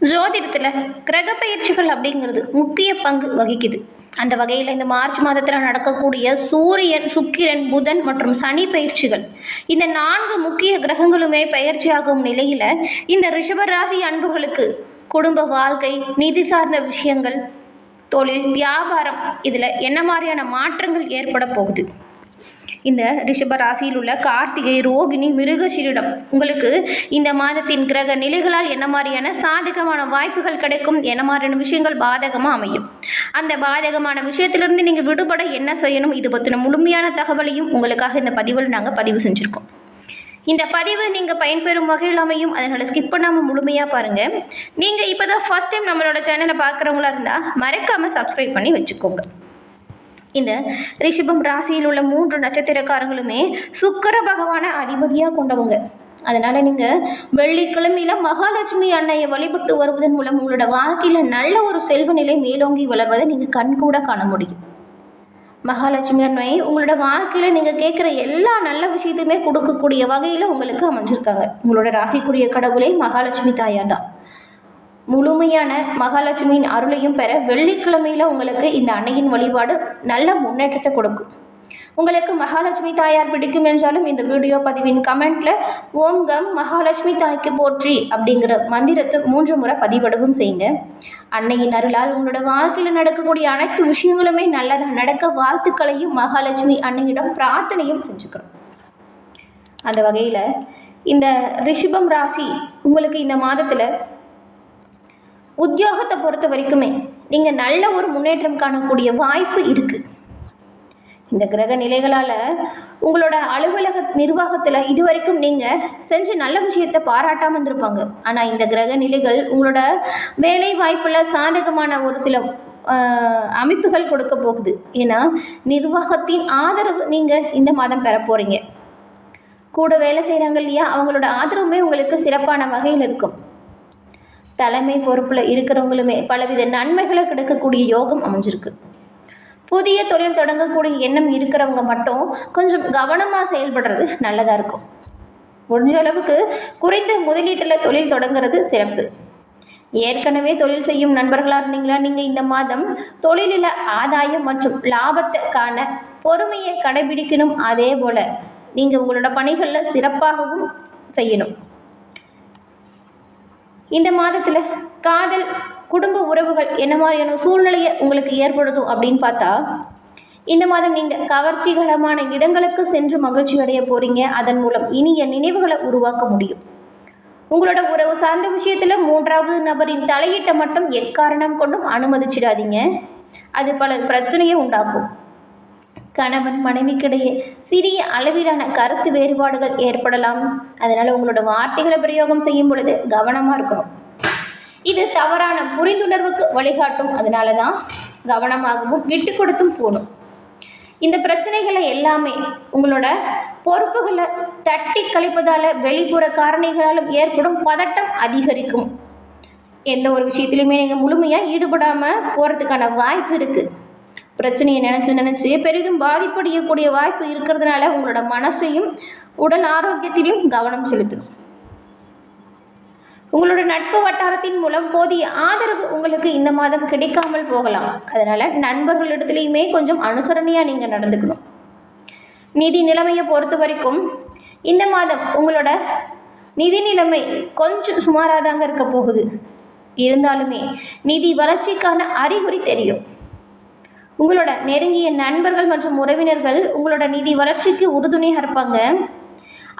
ஜோதிடத்தில் கிரக பயிற்சிகள் அப்படிங்கிறது முக்கிய பங்கு வகிக்குது. அந்த வகையில் இந்த மார்ச் மாதத்தில் நடக்கக்கூடிய சூரியன் சுக்கிரன் புதன் மற்றும் சனி பயிற்சிகள். இந்த நான்கு முக்கிய கிரகங்களுமே பயிற்சியாகும் நிலையில் இந்த ரிஷபராசி அன்புகளுக்கு குடும்ப வாழ்க்கை நிதி சார்ந்த விஷயங்கள் தொழில் வியாபாரம் இதில் என்ன மாதிரியான மாற்றங்கள் ஏற்பட போகுது? இந்த ரிஷப ராசியில் உள்ள கார்த்திகை ரோகிணி மிருகசீரிடம். உங்களுக்கு இந்த மாதத்தின் கிரக நிலைகளால் என்ன மாதிரியான சாதகமான வாய்ப்புகள் கிடைக்கும்? என்ன மாதிரியான விஷயங்கள் பாதகமாக அமையும்? அந்த பாதகமான விஷயத்திலிருந்து நீங்கள் விடுபட என்ன செய்யணும்? இது பற்றின முழுமையான தகவலையும் உங்களுக்காக இந்த பதிவில் நாங்கள் பதிவு செஞ்சுருக்கோம். இந்த பதிவு நீங்கள் பயன்பெறும் வகையில் அமையும். அதனால் ஸ்கிப் பண்ணாமல் முழுமையாக பாருங்கள் நீங்கள் இப்போ தான் ஃபஸ்ட் டைம் நம்மளோட சேனலை பார்க்குறவங்களா இருந்தால் மறக்காமல் சப்ஸ்கிரைப் பண்ணி வச்சுக்கோங்க. இந்த ரிஷபம் ராசியில் உள்ள மூன்று நட்சத்திரக்காரங்களுமே சுக்கர பகவானை அதிபதியாக கொண்டவங்க. அதனால் நீங்கள் வெள்ளிக்கிழமையில் மகாலட்சுமி அன்னையை வழிபட்டு வருவதன் மூலம் உங்களோட வாழ்க்கையில் நல்ல ஒரு செல்வ நிலை மேலோங்கி வளர்வதை நீங்கள் கண்கூட காண முடியும். மகாலட்சுமி அன்னை உங்களோட வாழ்க்கையில் நீங்கள் கேட்குற எல்லா நல்ல விஷயத்தையுமே கொடுக்கக்கூடிய வகையில் உங்களுக்கு அமைஞ்சிருக்காங்க. உங்களோட ராசிக்குரிய கடவுளே மகாலட்சுமி தாயார் தான். முழுமையான மகாலட்சுமியின் அருளையும் பெற வெள்ளிக்கிழமையில் உங்களுக்கு இந்த அன்னையின் வழிபாடு நல்ல முன்னேற்றத்தை கொடுக்கும். உங்களுக்கு மகாலட்சுமி தாயார் பிடிக்கும் என்றாலும் இந்த வீடியோ பதிவின் கமெண்ட்ல ஓம் கம் மகாலட்சுமி தாய்க்கு போற்றி அப்படிங்கிற மந்திரத்தை மூன்று முறை பதிவிடவும் செய்யுங்க. அன்னையின் அருளால் உங்களோட வாழ்க்கையில் நடக்கக்கூடிய அனைத்து விஷயங்களுமே நல்லதாக நடக்க வாழ்த்துக்களையும் மகாலட்சுமி அன்னையிடம் பிரார்த்தனையும் செஞ்சுக்கிறோம். அந்த வகையில் இந்த ரிஷபம் ராசி உங்களுக்கு இந்த மாதத்தில் உத்தியோகத்தை பொறுத்த வரைக்குமே நீங்கள் நல்ல ஒரு முன்னேற்றம் காணக்கூடிய வாய்ப்பு இருக்குது இந்த கிரக நிலைகளால் உங்களோட அலுவலக நிர்வாகத்தில் இதுவரைக்கும் நீங்கள் செஞ்ச நல்ல விஷயத்தை பாராட்டாமல் இருந்திருப்பாங்க. ஆனால் இந்த கிரக நிலைகள் உங்களோட வேலை வாய்ப்பில் சாதகமான ஒரு சில அமைப்புகள் கொடுக்க போகுது. ஏன்னா நிர்வாகத்தின் ஆதரவு நீங்கள் இந்த மாதம் பெற போகிறீங்க கூட வேலை செய்கிறாங்க இல்லையா அவங்களோட ஆதரவுமே உங்களுக்கு சிறப்பான வகையில் இருக்கும். தலைமை பொறுப்பில் இருக்கிறவங்களுமே பலவித நன்மைகளை கிடைக்கக்கூடிய யோகம் அமைஞ்சிருக்கு. புதிய தொழில் தொடங்கக்கூடிய எண்ணம் இருக்கிறவங்க மட்டும் கொஞ்சம் கவனமாக செயல்படுறது நல்லதாக இருக்கும். முடிஞ்ச அளவுக்கு குறைந்த முதலீட்டில் தொழில் தொடங்குறது சிறப்பு. ஏற்கனவே தொழில் செய்யும் நண்பர்களாக இருந்தீங்களா? நீங்கள் இந்த மாதம் தொழிலில் ஆதாயம் மற்றும் லாபத்தை காண பொறுமையை கடைபிடிக்கணும். அதே போல் நீங்கள் உங்களோட பணிகளில் சிறப்பாகவும் செய்யணும். இந்த மாதத்தில் காதல் குடும்ப உறவுகள் என்ன மாதிரியான சூழ்நிலையை உங்களுக்கு ஏற்படுத்தும் அப்படின்னு பார்த்தா இந்த மாதம் நீங்கள் கவர்ச்சிகரமான இடங்களுக்கு சென்று மகிழ்ச்சி அடைய போகிறீங்க அதன் மூலம் இனிய நினைவுகளை உருவாக்க முடியும். உங்களோட உறவு சார்ந்த விஷயத்தில் மூன்றாவது நபரின் தலையீட்டை மட்டும் எக்காரணம் கொண்டும் அனுமதிச்சிடாதீங்க. அது பல பிரச்சனையை உண்டாக்கும். கணவன் மனைவிக்கிடையே சிறிய அளவிலான கருத்து வேறுபாடுகள் ஏற்படலாம். அதனால் உங்களோட வார்த்தைகளை பிரயோகம் செய்யும் பொழுது கவனமாக இருக்கணும். இது தவறான புரிந்துணர்வுக்கு வழிகாட்டும். அதனால தான் கவனமாகவும் விட்டு கொடுத்தும் போகணும். இந்த பிரச்சனைகளை எல்லாமே உங்களோட பொறுப்புகளை தட்டி கழிப்பதால் வெளிப்புற காரணிகளாலும் ஏற்படும் பதட்டம் அதிகரிக்கும். எந்த ஒரு விஷயத்துலையுமே நீங்கள் முழுமையாக ஈடுபடாமல் போகிறதுக்கான வாய்ப்பு இருக்குது பிரச்சனையை நினச்சி நினச்சி பெரிதும் பாதிப்படையக்கூடிய வாய்ப்பு இருக்கிறதுனால உங்களோட மனசையும் உடல் ஆரோக்கியத்திலையும் கவனம் செலுத்தணும். உங்களோட நட்பு வட்டாரத்தின் மூலம் போதிய ஆதரவு உங்களுக்கு இந்த மாதம் கிடைக்காமல் போகலாம். அதனால் நண்பர்களிடத்துலையுமே கொஞ்சம் அனுசரணையாக நீங்கள் நடந்துக்கணும். நிதி நிலைமையை பொறுத்த வரைக்கும் இந்த மாதம் உங்களோட நிதி நிலைமை கொஞ்சம் சுமாராக தாங்க இருக்க போகுது. இருந்தாலுமே நிதி வளர்ச்சிக்கான அறிகுறி தெரியும். உங்களோட நெருங்கிய நண்பர்கள் மற்றும் உறவினர்கள் உங்களோட நிதி வளர்ச்சிக்கு உறுதுணையாக இருப்பாங்க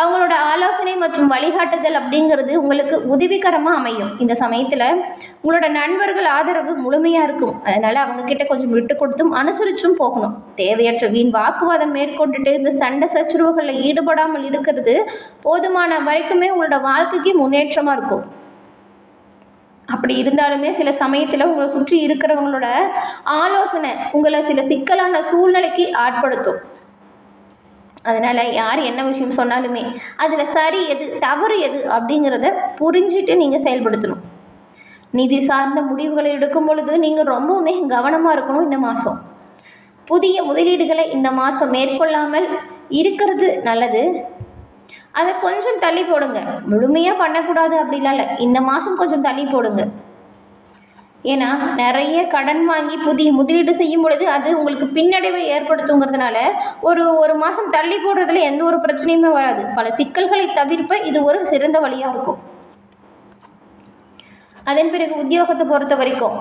அவங்களோட ஆலோசனை மற்றும் வழிகாட்டுதல் அப்படிங்கிறது உங்களுக்கு உதவிகரமாக அமையும். இந்த சமயத்தில் உங்களோட நண்பர்கள் ஆதரவு முழுமையாக இருக்கும். அதனால் அவங்கக்கிட்ட கொஞ்சம் விட்டு கொடுத்தும் அனுசரிச்சும் போகணும். தேவையற்ற வீண் வாக்குவாதம் மேற்கொண்டுட்டு இந்த சண்டை சச்சுரவுகளில் ஈடுபடாமல் இருக்கிறது போதுமான வரைக்குமே உங்களோட வாழ்க்கைக்கு முன்னேற்றமாக இருக்கும். அப்படி இருந்தாலுமே சில சமயத்தில் உங்களை சுற்றி இருக்கிறவங்களோட ஆலோசனை உங்களை சில சிக்கலான சூழ்நிலைக்கு ஆட்படுத்தும். அதனால் யார் என்ன விஷயம் சொன்னாலுமே அதில் சரி எது தவறு எது அப்படிங்கிறத புரிஞ்சுட்டு நீங்கள் செயல்படுத்தணும். நிதி சார்ந்த முடிவுகளை எடுக்கும் பொழுது நீங்கள் ரொம்பவுமே கவனமாக இருக்கணும் இந்த மாதம் புதிய முதலீடுகளை இந்த மாதம் மேற்கொள்ளாமல் இருக்கிறது நல்லது. அதை கொஞ்சம் தள்ளி போடுங்க. முழுமையாக பண்ணக்கூடாது அப்படிலாம் இல்லை. இந்த மாதம் கொஞ்சம் தள்ளி போடுங்க. ஏன்னா நிறைய கடன் வாங்கி புதிய முதலீடு செய்யும் பொழுது அது உங்களுக்கு பின்னடைவை ஏற்படுத்துங்கிறதுனால ஒரு ஒரு மாதம் தள்ளி போடுறதுல எந்த ஒரு பிரச்சனையுமே வராது. பல சிக்கல்களை தவிர்ப்ப இது ஒரு சிறந்த வழியாக இருக்கும். அதன் பிறகு உத்தியோகத்தை பொறுத்த வரைக்கும்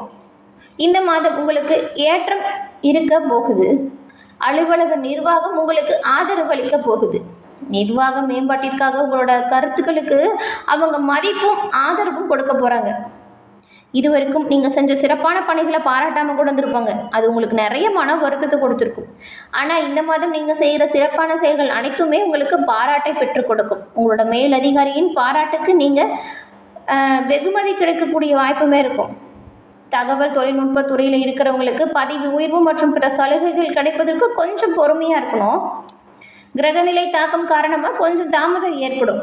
இந்த மாதம் உங்களுக்கு ஏற்றம் இருக்க போகுது. அலுவலக நிர்வாகம் உங்களுக்கு ஆதரவு அளிக்க போகுது. நிர்வாக மேம்பாட்டிற்காக உங்களோட கருத்துக்களுக்கு அவங்க மதிப்பும் ஆதரவும் கொடுக்க போகிறாங்க இது வரைக்கும் நீங்கள் செஞ்ச சிறப்பான பணிகளை பாராட்டாமல் கூட வந்திருப்பாங்க அது உங்களுக்கு நிறைய மன வருத்தத்தை கொடுத்துருக்கும். ஆனால் இந்த மாதம் நீங்கள் செய்கிற சிறப்பான செயல்கள் அனைத்துமே உங்களுக்கு பாராட்டை பெற்றுக் கொடுக்கும். உங்களோட மேலதிகாரியின் பாராட்டுக்கு நீங்கள் வெகுமதி கிடைக்கக்கூடிய வாய்ப்புமே இருக்கும். தகவல் தொழில்நுட்ப துறையில் இருக்கிறவங்களுக்கு பதவி உயர்வு மற்றும் பிற சலுகைகள் கிடைப்பதற்கு கொஞ்சம் பொறுமையாக இருக்கணும். கிரகநிலை தாக்கம் காரணமாக கொஞ்சம் தாமதம் ஏற்படும்.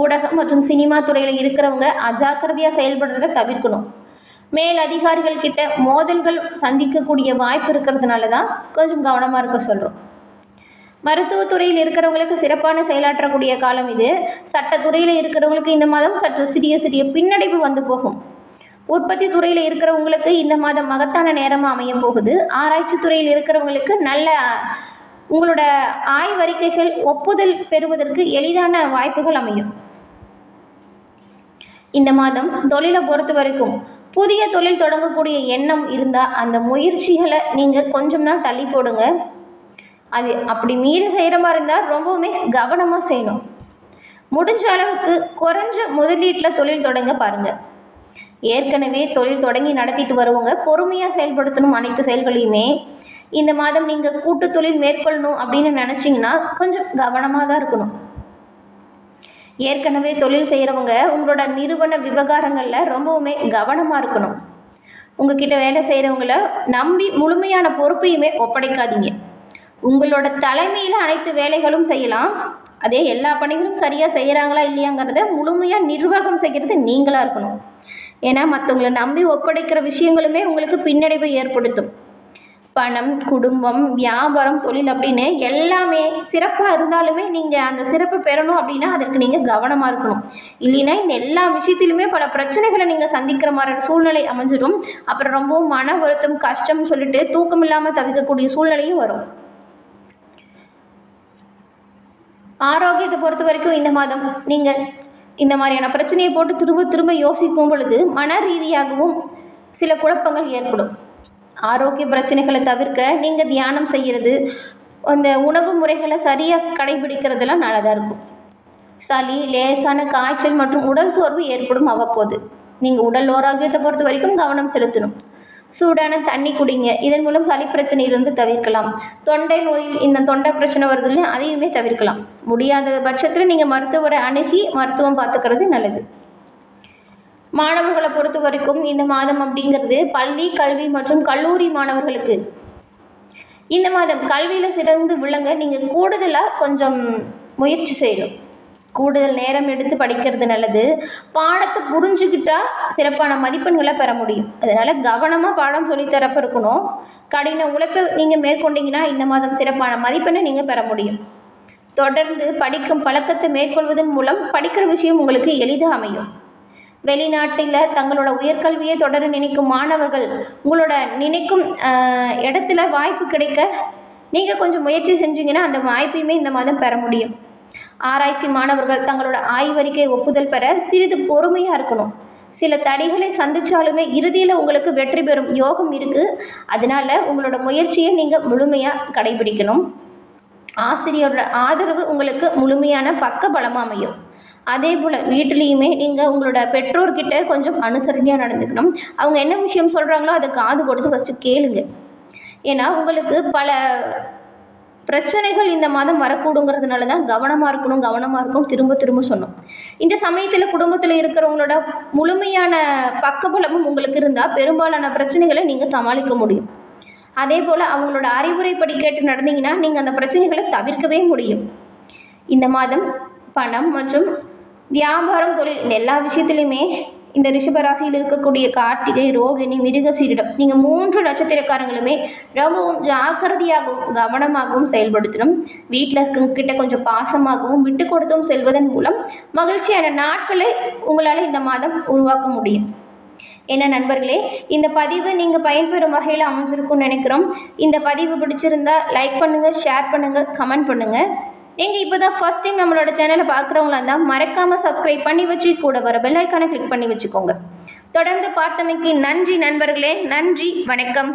ஊடகம் மற்றும் சினிமா துறையில் இருக்கிறவங்க அஜாக்கிரதையாக செயல்படுறத தவிர்க்கணும். மேல் அதிகாரிகள் கிட்ட மோதல்கள் சந்திக்கக்கூடிய வாய்ப்பு இருக்கிறதுனால தான் கொஞ்சம் கவனமாக இருக்க சொல்கிறோம் மருத்துவத்துறையில் இருக்கிறவங்களுக்கு சிறப்பான செயலாற்றக்கூடிய காலம் இது. சட்டத்துறையில் இருக்கிறவங்களுக்கு இந்த மாதம் சற்று சிறிய சிறிய பின்னடைவு வந்து போகும். உற்பத்தி துறையில் இருக்கிறவங்களுக்கு இந்த மாதம் மகத்தான நேரமாக அமைய போகுது. ஆராய்ச்சி துறையில் இருக்கிறவங்களுக்கு நல்ல உங்களோட ஆய்வறிக்கைகள் ஒப்புதல் பெறுவதற்கு எளிதான வாய்ப்புகள் அமையும். இந்த மாதம் தொழிலை பொறுத்த வரைக்கும் புதிய தொழில் தொடங்கக்கூடிய எண்ணம் இருந்தால் அந்த முயற்சிகளை நீங்கள் கொஞ்சம் நாள் தள்ளி போடுங்க. அது அப்படி மீறி செய்கிற மாதிரி இருந்தால் ரொம்பவுமே கவனமாக செய்யணும். முடிஞ்ச அளவுக்கு குறைஞ்ச முதலீட்டில் தொழில் தொடங்க பாருங்கள் ஏற்கனவே தொழில் தொடங்கி நடத்திட்டு வருவங்க. பொறுமையாக செயல்படுத்தணும் அனைத்து செயல்களையுமே. இந்த மாதம் நீங்கள் கூட்டு தொழில் மேற்கொள்ளணும் அப்படின்னு நினச்சிங்கன்னா கொஞ்சம் கவனமாக தான் இருக்கணும். ஏற்கனவே தொழில் செய்கிறவங்க உங்களோட நிறுவன விவகாரங்களில் ரொம்பவுமே கவனமாக இருக்கணும். உங்ககிட்ட வேலை செய்கிறவங்கள நம்பி முழுமையான பொறுப்பையுமே ஒப்படைக்காதீங்க. உங்களோட தலைமையில் அனைத்து வேலைகளும் செய்யலாம். அதே எல்லா பணிகளும் சரியாக செய்கிறாங்களா இல்லையாங்கிறத முழுமையாக நிர்வாகம் செய்கிறது நீங்களாக இருக்கணும். ஏன்னா மற்றவங்களை நம்பி ஒப்படைக்கிற விஷயங்களுமே உங்களுக்கு பின்னடைவை ஏற்படுத்தும். பணம் குடும்பம் வியாபாரம் தொழில் அப்படின்னு எல்லாமே சிறப்பாக இருந்தாலுமே நீங்கள் அந்த சிறப்பை பெறணும் அப்படின்னா அதற்கு நீங்கள் கவனமாக இருக்கணும். இல்லைன்னா இந்த எல்லா விஷயத்திலுமே பல பிரச்சனைகளை நீங்கள் சந்திக்கிற மாதிரி சூழ்நிலை அமைஞ்சிடும். அப்புறம் ரொம்பவும் மன வருத்தம் கஷ்டம் சொல்லிட்டு தூக்கம் இல்லாமல் தவிக்கக்கூடிய சூழ்நிலையும் வரும். ஆரோக்கியத்தை பொறுத்த வரைக்கும் இந்த மாதம் நீங்கள் இந்த மாதிரியான பிரச்சனையை போட்டு திரும்ப திரும்ப யோசிக்கும் பொழுது மன ரீதியாகவும் சில குழப்பங்கள் ஏற்படும். ஆரோக்கிய பிரச்சனைகளை தவிர்க்க நீங்கள் தியானம் செய்கிறது அந்த உணவு முறைகளை சரியாக கடைபிடிக்கிறதுலாம் நல்லதாக இருக்கும். சளி லேசான காய்ச்சல் மற்றும் உடல் சோர்வு ஏற்படும் அவ்வப்போது. நீங்கள் உடல் ஆரோக்கியத்தை பொறுத்த வரைக்கும் கவனம் செலுத்தணும். சூடான தண்ணி குடிங்க. இதன் மூலம் சளி பிரச்சனையிலிருந்து தவிர்க்கலாம். தொண்டை நோயில் இந்த தொண்டை பிரச்சனை வருதுல்ல அதையுமே தவிர்க்கலாம். முடியாத பட்சத்தில் நீங்கள் மருத்துவரை அணுகி மருத்துவம் பார்த்துக்கிறது நல்லது. மாணவர்களை பொறுத்த வரைக்கும் இந்த மாதம் அப்படிங்கிறது பள்ளி கல்வி மற்றும் கல்லூரி மாணவர்களுக்கு. இந்த மாதம் கல்வியில் சிறந்து விளங்க நீங்கள் கூடுதலாக கொஞ்சம் முயற்சி செய்யணும். கூடுதல் நேரம் எடுத்து படிக்கிறது நல்லது. பாடத்தை புரிஞ்சுக்கிட்டா சிறப்பான மதிப்பெண்களை பெற முடியும். அதனால் கவனமாக பாடம் சொல்லித்தரப்ப இருக்கணும். கடின உழைப்பை நீங்கள் மேற்கொண்டீங்கன்னா இந்த மாதம் சிறப்பான மதிப்பெண்ணை நீங்கள் பெற முடியும். தொடர்ந்து படிக்கும் பழக்கத்தை மேற்கொள்வதன் மூலம் படிக்கிற விஷயம் உங்களுக்கு எளிதாக அமையும். வெளிநாட்டில் தங்களோட உயர்கல்வியை தொடர நினைக்கும் மாணவர்கள் உங்களோட நினைக்கும் இடத்துல வாய்ப்பு கிடைக்க நீங்கள் கொஞ்சம் முயற்சி செஞ்சீங்கன்னா அந்த வாய்ப்பையுமே இந்த மாதம் பெற முடியும். ஆராய்ச்சி மாணவர்கள் தங்களோட ஆய்வறிக்கை ஒப்புதல் பெற சிறிது பொறுமையாக இருக்கணும். சில தடைகளை சந்திச்சாலுமே இறுதியில் உங்களுக்கு வெற்றி பெறும் யோகம் இருக்குது அதனால உங்களோட முயற்சியை நீங்கள் முழுமையாக கடைபிடிக்கணும். ஆசிரியரோட ஆதரவு உங்களுக்கு முழுமையான பக்க பலமாக அமையும். அதே போல் வீட்டிலையுமே நீங்கள் உங்களோட பெற்றோர்கிட்ட கொஞ்சம் அனுசரணையாக நடந்துக்கணும். அவங்க என்ன விஷயம் சொல்கிறாங்களோ அதை காது கொடுத்து ஃபஸ்ட்டு கேளுங்க. ஏன்னா உங்களுக்கு பல பிரச்சனைகள் இந்த மாதம் வரக்கூடுங்கிறதுனால தான் கவனமாக இருக்கணும் கவனமாக இருக்கணும் திரும்ப திரும்ப சொன்னோம். இந்த சமயத்தில் குடும்பத்தில் இருக்கிறவங்களோட முழுமையான பக்கபலமும் உங்களுக்கு இருந்தால் பெரும்பாலான பிரச்சனைகளை நீங்கள் சமாளிக்க முடியும். அதே போல் அவங்களோட அறிவுரைப்படி கேட்டு நடந்தீங்கன்னா நீங்கள் அந்த பிரச்சனைகளை தவிர்க்கவே முடியும். இந்த மாதம் பணம் மற்றும் வியாபாரம் தொழில் இந்த எல்லா விஷயத்துலையுமே இந்த ரிஷபராசியில் இருக்கக்கூடிய கார்த்திகை ரோகிணி மிருகசீரிடம் நீங்கள் மூன்று நட்சத்திரக்காரங்களுமே ரொம்பவும் ஜாக்கிரதையாகவும் கவனமாகவும் செயல்படுத்தணும். வீட்டில் இருக்கிட்ட கொஞ்சம் பாசமாகவும் விட்டு கொடுத்தும் செல்வதன் மூலம் மகிழ்ச்சியான நாட்களை உங்களால் இந்த மாதம் உருவாக்க முடியும். என்ன நண்பர்களே இந்த பதிவு நீங்கள் பயன்பெறும் வகையில் அமைஞ்சிருக்கும்னு நினைக்கிறோம். இந்த பதிவு பிடிச்சிருந்தா லைக் பண்ணுங்கள் ஷேர் பண்ணுங்கள் கமெண்ட் பண்ணுங்கள் நீங்கள் இப்போ தான் ஃபஸ்ட் டைம் நம்மளோட சேனலை பார்க்குறவங்களா இருந்தால் மறக்காமல் சப்ஸ்கிரைப் பண்ணி வச்சு கூட வர பெல் கிளிக் பண்ணி வச்சுக்கோங்க. தொடர்ந்து பார்த்தமைக்கு நன்றி நண்பர்களே நன்றி வணக்கம்.